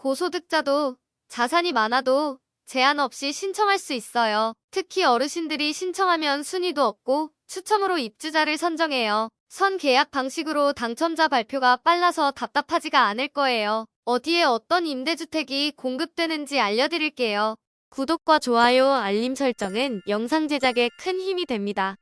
고소득자도 자산이 많아도 제한 없이 신청할 수 있어요. 특히 어르신들이 신청하면 순위도 없고 추첨으로 입주자를 선정해요. 선 계약 방식으로 당첨자 발표가 빨라서 답답하지가 않을 거예요. 어디에 어떤 임대주택이 공급되는지 알려드릴게요. 구독과 좋아요, 알림 설정은 영상 제작에 큰 힘이 됩니다.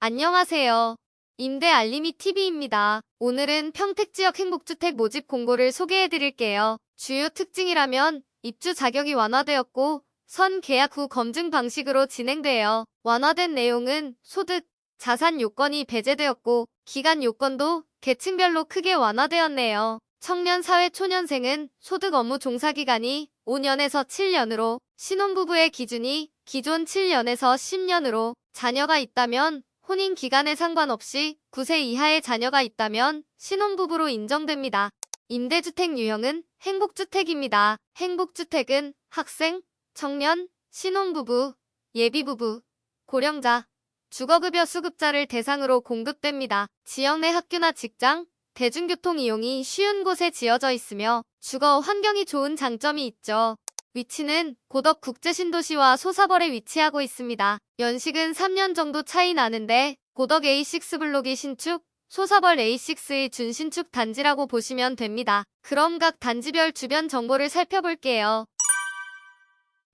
안녕하세요. 임대 알림이 TV입니다. 오늘은 평택 지역 행복주택 모집 공고를 소개해 드릴게요. 주요 특징이라면 입주 자격이 완화되었고 선 계약 후 검증 방식으로 진행돼요. 완화된 내용은 소득, 자산 요건이 배제되었고 기간 요건도 계층별로 크게 완화되었네요. 청년 사회 초년생은 소득 업무 종사 기간이 5년에서 7년으로 신혼부부의 기준이 기존 7년에서 10년으로 자녀가 있다면 혼인 기간에 상관없이 9세 이하의 자녀가 있다면 신혼부부로 인정됩니다. 임대주택 유형은 행복주택입니다. 행복주택은 학생, 청년, 신혼부부, 예비부부, 고령자, 주거급여 수급자를 대상으로 공급됩니다. 지역 내 학교나 직장, 대중교통 이용이 쉬운 곳에 지어져 있으며 주거 환경이 좋은 장점이 있죠. 위치는 고덕 국제신도시와 소사벌에 위치하고 있습니다. 연식은 3년 정도 차이 나는데 고덕 A6 블록이 신축, 소사벌 A6의 준신축 단지라고 보시면 됩니다. 그럼 각 단지별 주변 정보를 살펴볼게요.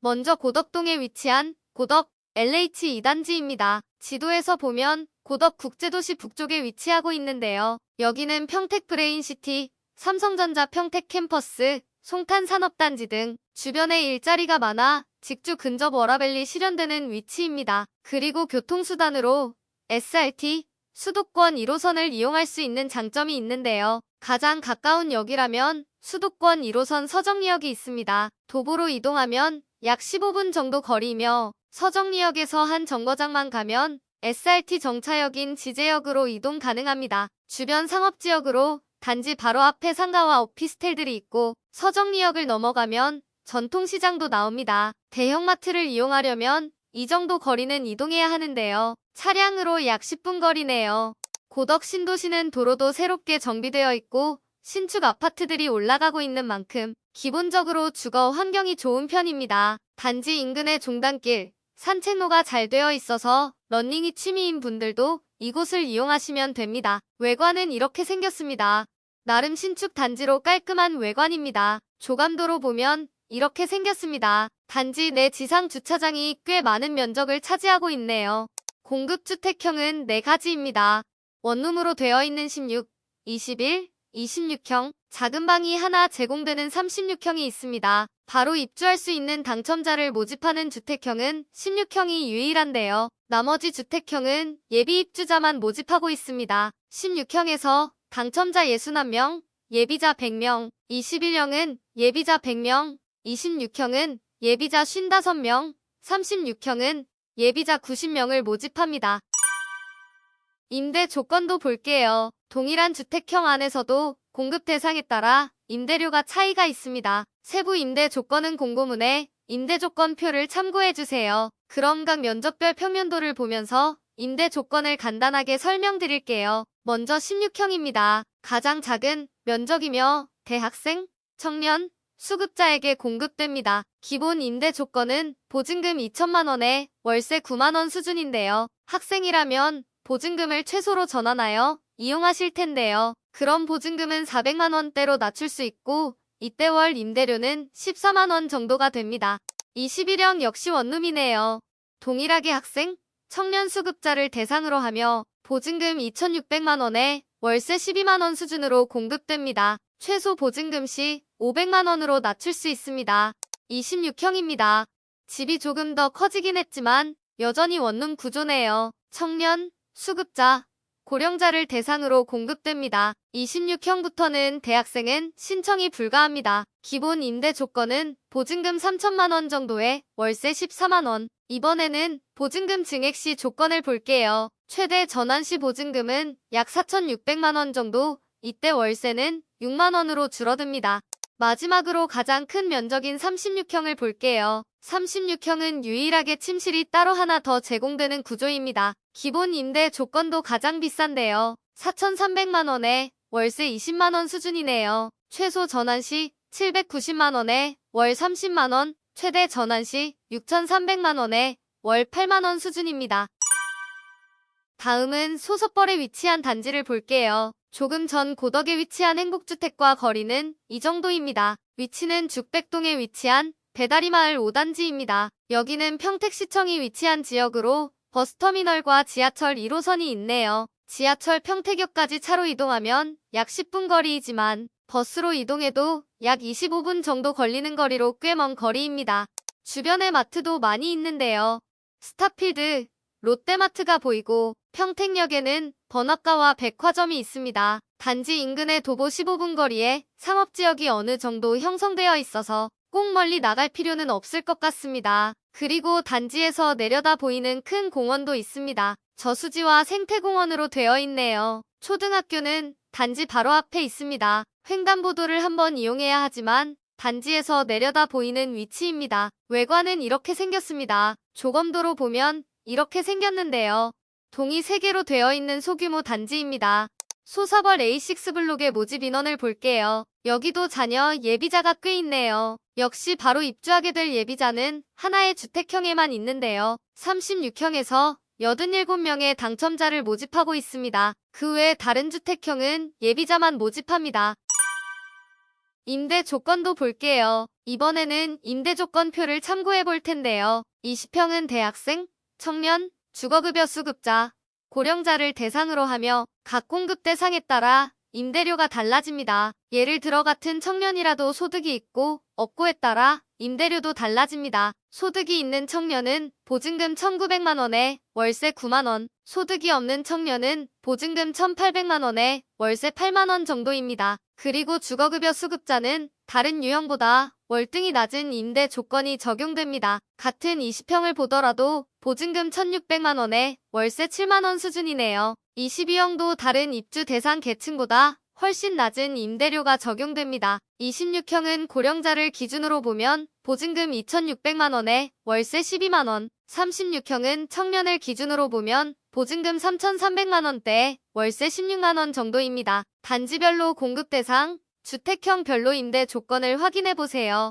먼저 고덕동에 위치한 고덕 LH 2단지입니다. 지도에서 보면 고덕 국제도시 북쪽에 위치하고 있는데요. 여기는 평택 브레인시티, 삼성전자 평택 캠퍼스, 송탄 산업단지 등 주변에 일자리가 많아 직주 근접 워라밸리 실현되는 위치입니다. 그리고 교통수단으로 SRT, 수도권 1호선을 이용할 수 있는 장점이 있는데요. 가장 가까운 역이라면 수도권 1호선 서정리역이 있습니다. 도보로 이동하면 약 15분 정도 거리이며 서정리역에서 한 정거장만 가면 SRT 정차역인 지제역으로 이동 가능합니다. 주변 상업지역으로 단지 바로 앞에 상가와 오피스텔들이 있고 서정리역을 넘어가면 전통시장도 나옵니다. 대형마트를 이용하려면 이 정도 거리는 이동해야 하는데요. 차량으로 약 10분 거리네요. 고덕 신도시는 도로도 새롭게 정비되어 있고 신축 아파트들이 올라가고 있는 만큼 기본적으로 주거 환경이 좋은 편입니다. 단지 인근의 종단길, 산책로가 잘 되어 있어서 러닝이 취미인 분들도 이곳을 이용하시면 됩니다. 외관은 이렇게 생겼습니다. 나름 신축 단지로 깔끔한 외관입니다. 조감도로 보면 이렇게 생겼습니다. 단지 내 지상 주차장이 꽤 많은 면적을 차지하고 있네요. 공급주택형은 4가지입니다. 원룸으로 되어 있는 16, 21, 26형, 작은 방이 하나 제공되는 36형이 있습니다. 바로 입주할 수 있는 당첨자를 모집하는 주택형은 16형이 유일한데요. 나머지 주택형은 예비 입주자만 모집하고 있습니다. 16형에서 당첨자 61명, 예비자 100명, 21형은 예비자 100명, 26형은 예비자 55명, 36형은 예비자 90명을 모집합니다. 임대 조건도 볼게요. 동일한 주택형 안에서도 공급 대상에 따라 임대료가 차이가 있습니다. 세부 임대 조건은 공고문에 임대 조건표를 참고해 주세요. 그럼 각 면적별 평면도를 보면서 임대 조건을 간단하게 설명드릴게요. 먼저 16형입니다. 가장 작은 면적이며 대학생, 청년, 수급자에게 공급됩니다. 기본 임대 조건은 보증금 2천만 원에 월세 9만 원 수준인데요. 학생이라면 보증금을 최소로 전환하여 이용하실 텐데요. 그럼 보증금은 400만 원대로 낮출 수 있고 이때 월 임대료는 14만 원 정도가 됩니다. 21형 역시 원룸이네요. 동일하게 학생, 청년 수급자를 대상으로 하며 보증금 2,600만 원에 월세 12만 원 수준으로 공급됩니다. 최소 보증금 시 500만 원으로 낮출 수 있습니다. 26형입니다. 집이 조금 더 커지긴 했지만 여전히 원룸 구조네요. 청년, 수급자, 고령자를 대상으로 공급됩니다. 26형부터는 대학생은 신청이 불가합니다. 기본 임대 조건은 보증금 3천만 원 정도에 월세 14만 원. 이번에는 보증금 증액 시 조건을 볼게요. 최대 전환 시 보증금은 약 4,600만 원 정도, 이때 월세는 6만 원으로 줄어듭니다. 마지막으로 가장 큰 면적인 36형을 볼게요. 36형은 유일하게 침실이 따로 하나 더 제공되는 구조입니다. 기본 임대 조건도 가장 비싼데요. 4,300만 원에 월세 20만 원 수준이네요. 최소 전환 시 790만원에 월 30만원, 최대 전환 시 6,300만원에 월 8만원 수준입니다. 다음은 소속벌에 위치한 단지를 볼게요. 조금 전 고덕에 위치한 행복주택과 거리는 이 정도입니다. 위치는 죽백동에 위치한 배다리마을 5단지입니다. 여기는 평택시청이 위치한 지역으로 버스터미널과 지하철 1호선이 있네요. 지하철 평택역까지 차로 이동하면 약 10분 거리이지만 버스로 이동해도 약 25분 정도 걸리는 거리로 꽤 먼 거리입니다. 주변에 마트도 많이 있는데요. 스타필드, 롯데마트가 보이고 평택역에는 번화가와 백화점이 있습니다. 단지 인근의 도보 15분 거리에 상업지역이 어느 정도 형성되어 있어서 꼭 멀리 나갈 필요는 없을 것 같습니다. 그리고 단지에서 내려다 보이는 큰 공원도 있습니다. 저수지와 생태공원으로 되어 있네요. 초등학교는 단지 바로 앞에 있습니다. 횡단보도를 한번 이용해야 하지만 단지에서 내려다 보이는 위치입니다. 외관은 이렇게 생겼습니다. 조검도로 보면 이렇게 생겼는데요. 동이 3개로 되어 있는 소규모 단지입니다. 소사벌 A6 블록의 모집 인원을 볼게요. 여기도 자녀 예비자가 꽤 있네요. 역시 바로 입주하게 될 예비자는 하나의 주택형에만 있는데요. 36형에서 87명의 당첨자를 모집하고 있습니다. 그 외 다른 주택형은 예비자만 모집합니다. 임대 조건도 볼게요. 이번에는 임대 조건표를 참고해 볼 텐데요. 20평은 대학생, 청년, 주거급여 수급자, 고령자를 대상으로 하며 각 공급 대상에 따라 임대료가 달라집니다. 예를 들어 같은 청년이라도 소득이 있고 없고에 따라 임대료도 달라집니다. 소득이 있는 청년은 보증금 1,900만원에 월세 9만원, 소득이 없는 청년은 보증금 1,800만원에 월세 8만원 정도입니다. 그리고 주거급여 수급자는 다른 유형보다 월등히 낮은 임대 조건이 적용됩니다. 같은 20평을 보더라도 보증금 1,600만원에 월세 7만원 수준이네요. 22형도 다른 입주 대상 계층보다 훨씬 낮은 임대료가 적용됩니다. 26형은 고령자를 기준으로 보면 보증금 2,600만원에 월세 12만원, 36형은 청년을 기준으로 보면 보증금 3,300만원대에 월세 16만원 정도입니다. 단지별로 공급 대상, 주택형 별로 임대 조건을 확인해 보세요.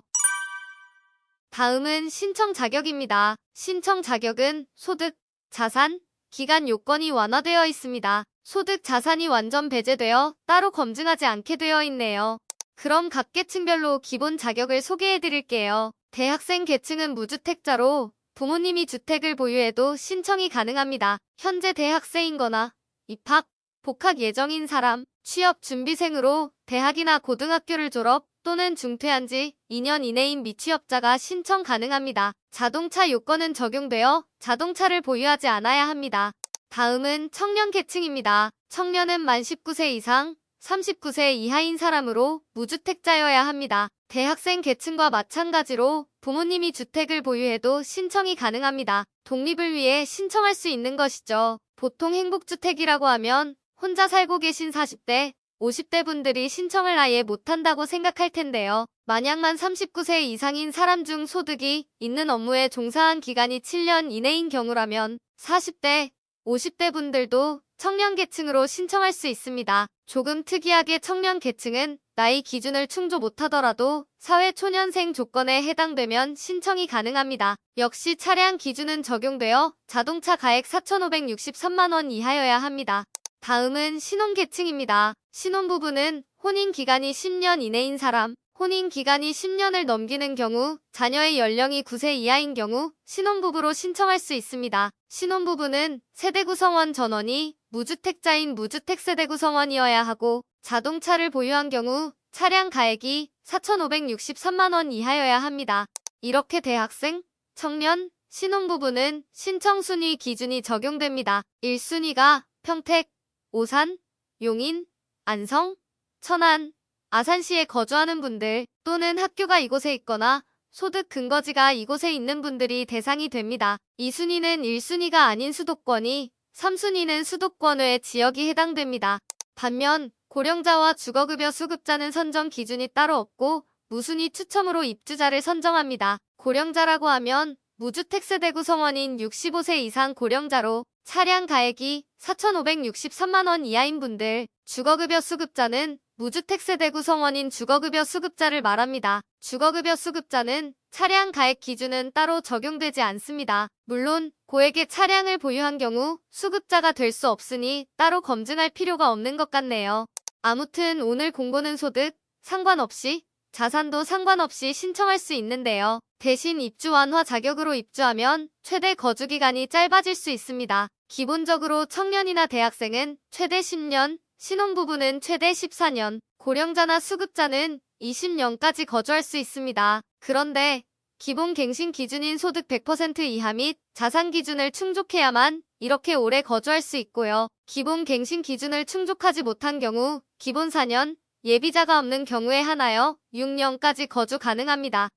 다음은 신청 자격입니다. 신청 자격은 소득, 자산, 기간 요건이 완화되어 있습니다. 소득 자산이 완전 배제되어 따로 검증하지 않게 되어 있네요. 그럼 각 계층별로 기본 자격을 소개해 드릴게요. 대학생 계층은 무주택자로 부모님이 주택을 보유해도 신청이 가능합니다. 현재 대학생이거나 입학, 복학 예정인 사람, 취업 준비생으로 대학이나 고등학교를 졸업 또는 중퇴한 지 2년 이내인 미취업자가 신청 가능합니다. 자동차 요건은 적용되어 자동차를 보유하지 않아야 합니다. 다음은 청년 계층입니다. 청년은 만 19세 이상, 39세 이하인 사람으로 무주택자여야 합니다. 대학생 계층과 마찬가지로 부모님이 주택을 보유해도 신청이 가능합니다. 독립을 위해 신청할 수 있는 것이죠. 보통 행복주택이라고 하면 혼자 살고 계신 40대, 50대 분들이 신청을 아예 못한다고 생각할 텐데요. 만약만 39세 이상인 사람 중 소득이 있는 업무에 종사한 기간이 7년 이내인 경우라면 40대, 50대 분들도 청년 계층으로 신청할 수 있습니다. 조금 특이하게 청년 계층은 나이 기준을 충족 못하더라도 사회 초년생 조건에 해당되면 신청이 가능합니다. 역시 차량 기준은 적용되어 자동차 가액 4,563만원 이하여야 합니다. 다음은 신혼계층입니다. 신혼부부는 혼인기간이 10년 이내인 사람, 혼인기간이 10년을 넘기는 경우, 자녀의 연령이 9세 이하인 경우 신혼부부로 신청할 수 있습니다. 신혼부부는 세대구성원 전원이 무주택자인 무주택세대 구성원이어야 하고 자동차를 보유한 경우 차량 가액이 4,563만원 이하여야 합니다. 이렇게 대학생, 청년, 신혼부부는 신청순위 기준이 적용됩니다. 1순위가 평택, 오산, 용인, 안성, 천안, 아산시에 거주하는 분들 또는 학교가 이곳에 있거나 소득 근거지가 이곳에 있는 분들이 대상이 됩니다. 2순위는 1순위가 아닌 수도권이 3순위는 수도권 외 지역이 해당됩니다. 반면 고령자와 주거급여 수급자는 선정 기준이 따로 없고 무순위 추첨으로 입주자를 선정합니다. 고령자라고 하면 무주택 세대 구성원인 65세 이상 고령자로 차량 가액이 4,563만원 이하인 분들, 주거급여 수급자는 무주택 세 대 구성원인 주거급여 수급자를 말합니다. 주거급여 수급자는 차량 가액 기준은 따로 적용되지 않습니다. 물론 고액의 차량을 보유한 경우 수급자가 될 수 없으니 따로 검증할 필요가 없는 것 같네요. 아무튼 오늘 공고는 소득 상관없이 자산도 상관없이 신청할 수 있는데요. 대신 입주 완화 자격으로 입주하면 최대 거주 기간이 짧아질 수 있습니다. 기본적으로 청년이나 대학생은 최대 10년, 신혼부부는 최대 14년, 고령자나 수급자는 20년까지 거주할 수 있습니다. 그런데 기본 갱신 기준인 소득 100% 이하 및 자산 기준을 충족해야만 이렇게 오래 거주할 수 있고요. 기본 갱신 기준을 충족하지 못한 경우 기본 4년, 예비자가 없는 경우에 하나여 6년까지 거주 가능합니다.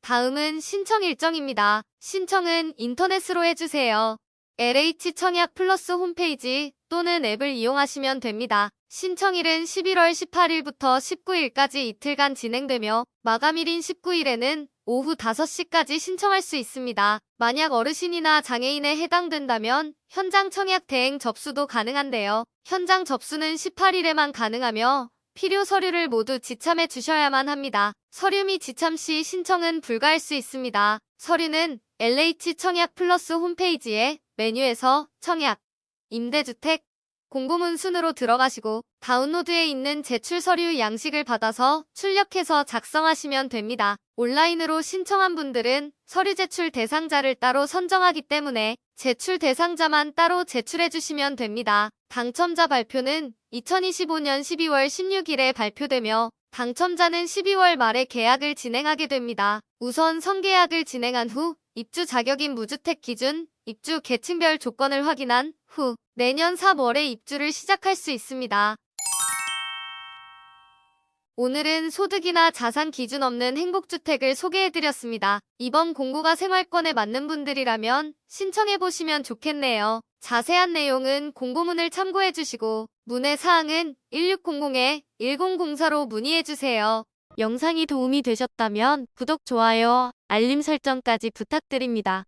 다음은 신청 일정입니다. 신청은 인터넷으로 해주세요. LH 청약 플러스 홈페이지 또는 앱을 이용하시면 됩니다. 신청일은 11월 18일부터 19일까지 이틀간 진행되며 마감일인 19일에는 오후 5시까지 신청할 수 있습니다. 만약 어르신이나 장애인에 해당된다면 현장 청약 대행 접수도 가능한데요. 현장 접수는 18일에만 가능하며 필요 서류를 모두 지참해 주셔야만 합니다. 서류 및 지참 시 신청은 불가할 수 있습니다. 서류는 LH 청약 플러스 홈페이지에 메뉴에서 청약, 임대주택, 공고문 순으로 들어가시고 다운로드에 있는 제출 서류 양식을 받아서 출력해서 작성하시면 됩니다. 온라인으로 신청한 분들은 서류 제출 대상자를 따로 선정하기 때문에 제출 대상자만 따로 제출해 주시면 됩니다. 당첨자 발표는 2025년 12월 16일에 발표되며 당첨자는 12월 말에 계약을 진행하게 됩니다. 우선 선계약을 진행한 후 입주 자격인 무주택 기준, 입주 계층별 조건을 확인한 후 내년 3월에 입주를 시작할 수 있습니다. 오늘은 소득이나 자산 기준 없는 행복주택을 소개해드렸습니다. 이번 공고가 생활권에 맞는 분들이라면 신청해보시면 좋겠네요. 자세한 내용은 공고문을 참고해주시고 문의 사항은 1600-1004로 문의해주세요. 영상이 도움이 되셨다면 구독, 좋아요, 알림 설정까지 부탁드립니다.